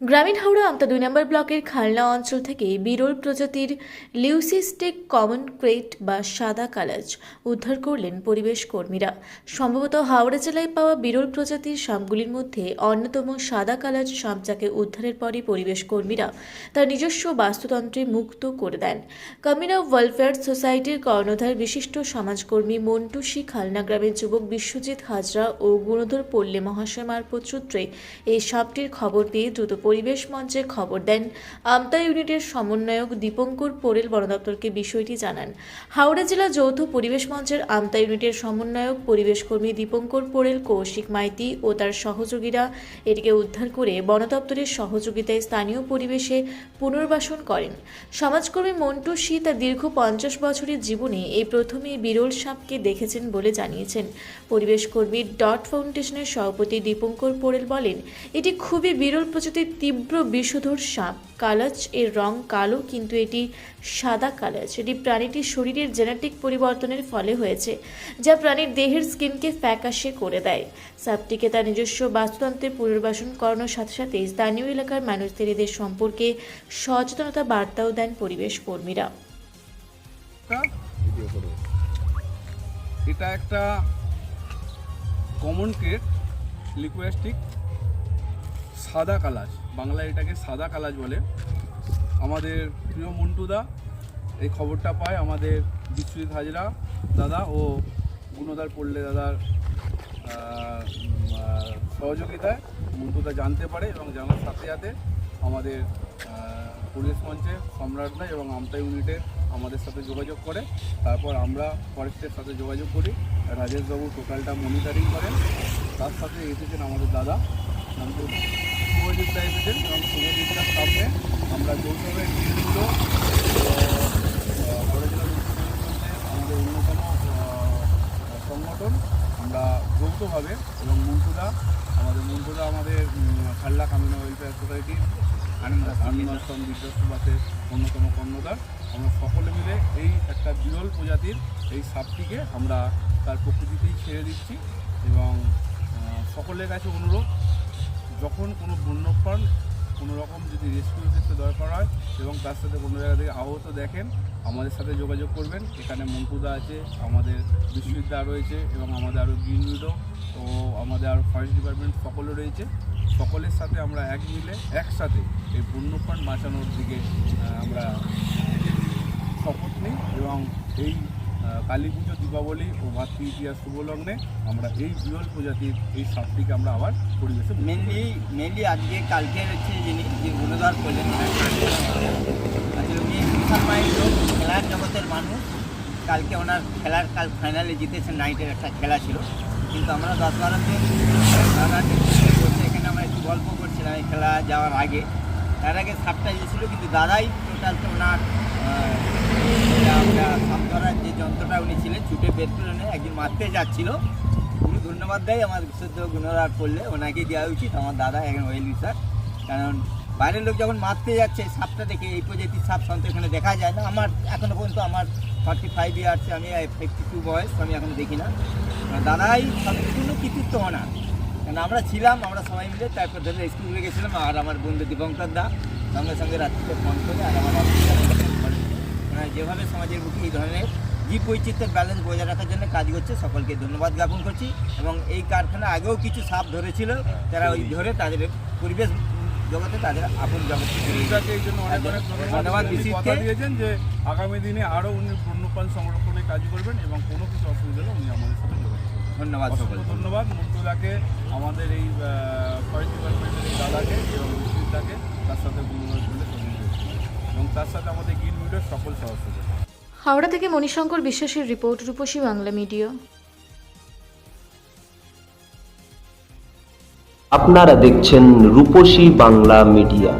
গ্রামীণ হাওড়া আমতা দুই নম্বর ব্লকের খালনা অঞ্চল থেকে বিরল প্রজাতির লিউসিস্টিক কমন ক্রেট বা সাদা কালাজ উদ্ধার করলেন পরিবেশ কর্মীরা। সম্ভবত হাওড়া জেলায় পাওয়া বিরল প্রজাতির সাপগুলির মধ্যে অন্যতম সাদা কালাজ সাপজাকে উদ্ধারের পরই পরিবেশ কর্মীরা তার নিজস্ব বাস্তুতন্ত্রে মুক্ত করে দেন। কমিউনা ওয়েলফেয়ার সোসাইটির কর্ণধার বিশিষ্ট সমাজকর্মী মন্টুসি খালনা গ্রামের যুবক বিশ্বজিৎ হাজরা ও গুণধর পল্লী মহাশয় মারফত সূত্রে এই সাপটির খবর পেয়ে দ্রুত পরিবেশ মঞ্চে খবর দেন আমতা ইউনিটের সমন্বয়ক দীপঙ্কর পোরেল, বন দপ্তরকে বিষয়টি জানান। হাওড়া জেলা যৌথ পরিবেশ মঞ্চের আমতা ইউনিটের সমন্বয়ক পরিবেশ কর্মী দীপঙ্কর পোরেল, কৌশিক মাইতি ও তার সহযোগীরা এটিকে উদ্ধার করে বন দপ্তরের সহযোগিতায় স্থানীয় পরিবেশে পুনর্বাসন করেন। সমাজকর্মী মন্টু শি তার দীর্ঘ পঞ্চাশ বছরের জীবনে এই প্রথমে বিরল সাপকে দেখেছেন বলে জানিয়েছেন। পরিবেশ কর্মী ডট ফাউন্ডেশনের সভাপতি দীপঙ্কর পোরেল বলেন, এটি খুবই বিরল প্রজাতির তীব্র বিষধর সাপ। কালাচ এর রং কালো, কিন্তু এটি সাদা কালাচ। এটি প্রাণীটির শরীরের জেনেটিক পরিবর্তনের ফলে হয়েছে, যা প্রাণীর দেহের স্কিনকে ফ্যাকাশে করে দেয়। সাপটিকে তার নিজস্ব বাস্তুতন্ত্রে পুনর্বাসন করানোর সাথে সাথে স্থানীয় এলাকার মানুষদের এদের সম্পর্কে সচেতনতা বার্তাও দেন পরিবেশ কর্মীরা। এটা একটা কমন ক্রেট লিকুয়েস্টিক সাদা কালাজ বাংলায় এটাকে সাদা কালাজ বলে। আমাদের প্রিয় মন্টুদা এই খবরটা পায় আমাদের বিশ্বজিৎ হাজরা দাদা ও গুণদার পল্লে দাদার সহযোগিতায় মন্টুদা জানতে পারে এবং জানার সাথে সাথে আমাদের পুলিশ মঞ্চে সম্রাটদা এবং আমতা ইউনিটে আমাদের সাথে যোগাযোগ করে। তারপর আমরা ফরেস্টের সাথে যোগাযোগ করি। রাজেশবাবু টোটালটা মনিটরিং করেন। তার সাথে এসেছেন আমাদের দাদা। শুভজিৎদা এসেছেন এবং শুভজিৎদার সামনে আমরা যৌথভাবে টিমগুলো আমাদের অন্যতম সংগঠন। আমরা যৌথভাবে এবং মন্টুদা, আমাদের মন্টুদা, আমাদের খাল্লা কামিনা ওয়েলফেয়ার সোসাইটির আনন্দাশ্রম বিদ্যাসুবাসের অন্যতম কর্ণধার। আমরা সকলে মিলে এই একটা বিরল প্রজাতির এই সাপটিকে আমরা তার প্রকৃতিতেই ছেড়ে দিচ্ছি এবং সকলের কাছে অনুরোধ যখন কোনো বন্যপ্রাণ কোনো রকম যদি রেস্কিউর ক্ষেত্রে দরকার হয় এবং তার সাথে কোনো জায়গা থেকে আহত দেখেন, আমাদের সাথে যোগাযোগ করবেন। এখানে মন্টুদা আছে, আমাদের বিশ্ববিদ্যালয় রয়েছে এবং আমাদের আরও গ্রিন উইডো ও আমাদের আরও ফরেস্ট ডিপার্টমেন্ট সকলে রয়েছে। সকলের সাথে আমরা এক মিলে, একসাথে এই বন্যপ্রাণ বাঁচানোর দিকে আমরা শপথ নিই এবং এই কালী পুজো দীপাবলি ও ভাতৃ ইতিহাস শুভ আমরা এই বিরল প্রজাতির এই সাপটিকে আমরা আবার পরিবেশে মেনলি মেনলি আজকে কালকে হচ্ছে যিনি যে গুণধর করলেন উনি লোক খেলার জগতের মানুষ। কালকে ওনার খেলার কাল ফাইনালে জিতেছেন নাইটের একটা খেলা ছিল। কিন্তু আমরা দশ বারো দিন বসে এখানে আমরা একটু গল্প করছিলাম এই খেলা যাওয়ার আগে। তার আগে সাপটা এসেছিল কিন্তু দাদাই টোটাল তো ওনার ধরার যে যন্ত্রটা উনি ছিলেন, ছুটে বের করে নিয়ে একদিন মারতে যাচ্ছিল। উনি ধন্যবাদ দেয়, আমার বিশুদ্ধ গুণরাট করলে ওনাকেই দেওয়া উচিত, আমার দাদা একজন ওয়েল স্যার কারণ বাইরের লোক যখন মারতে যাচ্ছে সাপটা দেখে এই প্রজাতির সাপ সন্ত এখানে দেখা যায় না। আমার এখনও পর্যন্ত আমার ফর্টি ফাইভ ইয়ার্সে আমি ফিফটি টু বয়স, আমি এখন দেখি না। দাদাই সম্পূর্ণ কৃতিত্ব ওনার। কারণ আমরা ছিলাম, আমরা সবাই মিলে, তারপর ধরে স্কুলে গেছিলাম, আর আমার বন্ধু দীপঙ্কর দা, সঙ্গে সঙ্গে রাত্রিতে ফোন করে, আর আমার যেভাবে সমাজের বুকে এই ধরনের জীব বৈচিত্র্যের ব্যালেন্স বজায় রাখার জন্য কাজ করছে সকলকে ধন্যবাদ জ্ঞাপন করছি এবং এই কারখানা আগেও কিছু সাপ ধরেছিল তারা ওই ধরে তাদের পরিবেশ জগতে তাদের আপন জগতে ধন্যবাদ। দিয়েছেন যে আগামী দিনে আরও উনি বন্যপ্রাণ সংরক্ষণে কাজ করবেন এবং কোনো কিছু অসুবিধা হলে উনি আমাদের সাথে ধন্যবাদ সকলকে। ধন্যবাদ। মন্টুদাকে আমাদের এই ফরেস্ট ডিপার্টমেন্টের এই দাদাকে এবং তার সাথে তার সাথে আমাদের গিন মিডিয়ার সকল সদস্যদের। হাওড়া থেকে মণিশঙ্কর বিশ্বাসের রিপোর্ট রূপসী বাংলা মিডিয়া। আপনারা দেখছেন রূপসী বাংলা মিডিয়া।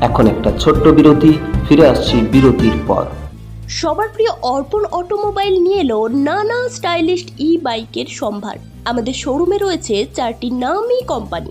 এখন একটা ছোট্ট বিরতি ফিরে আসছি বিরতির পর। সবার প্রিয় অর্পণ অটোমোবাইল নিয়ে এলো নানা স্টাইলিশ ই বাইকের সম্ভার। আমাদের শোরুমে রয়েছে চারটি নামি কোম্পানি।